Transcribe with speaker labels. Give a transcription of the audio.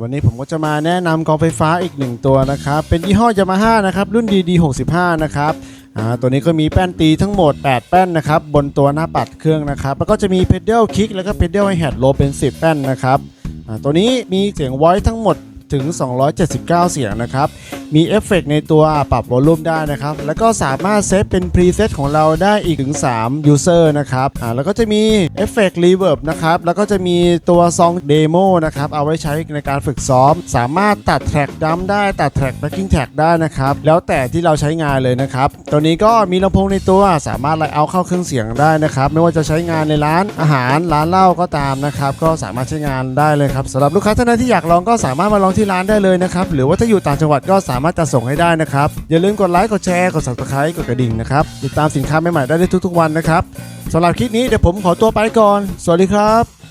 Speaker 1: วันนี้ผมก็จะมาแนะนำกองไฟฟ้าอีกหนึ่งตัวนะครับ เป็นยี่ห้อยามาฮ่านะครับ รุ่น DD65 นะครับอ่าตัวนี้ก็มีแป้นตีทั้งหมด 8 แป้นนะครับ บนตัวหน้าปัดเครื่องนะครับ แล้วก็จะมีเพดเดิลคิกแล้วก็เพดเดิลไฮแฮดโลเป็น 10 แป้นนะครับอ่าตัวนี้มีเสียงไวทั้งหมดถึง 279 เสียงนะครับ มีเอฟเฟกต์ในตัวปรับวอลลุ่มได้นะครับ แล้วก็สามารถเซตเป็นพรีเซตของเราได้อีกถึง 3 User นะครับอ่าแล้วก็จะมีเอฟเฟกต์รีเวิร์บนะครับ แล้วก็จะมีตัวซองเดโมนะครับ เอาไว้ใช้ในการฝึกซ้อม สามารถตัดแทร็กดัมได้ตัดแทร็กแบ็กกิ้งแท็กได้นะครับ แล้วแต่ที่เราใช้งานเลยนะครับ ตัวนี้ก็มีลำโพงในตัวสามารถไลเอาเข้าเครื่องเสียงได้นะครับ ไม่ว่าจะใช้งานในร้านอาหารร้านเหล้าก็ตามนะครับ ก็สามารถใช้งานได้เลยครับสำหรับลูกค้าท่านใดที่อยากลองก็สามารถมาลองที่ร้านได้เลยนะครับ หรือว่าถ้าอยู่ต่างจังหวัดก็สามารถจะส่งให้ได้นะครับ อย่าลืมกดไลค์กดแชร์กด subscribe กดกระดิ่งนะครับติดตามสินค้าใหม่ๆได้ทุกๆวันนะครับสำหรับคลิปนี้เดี๋ยวผมขอตัวไปก่อน สวัสดีครับ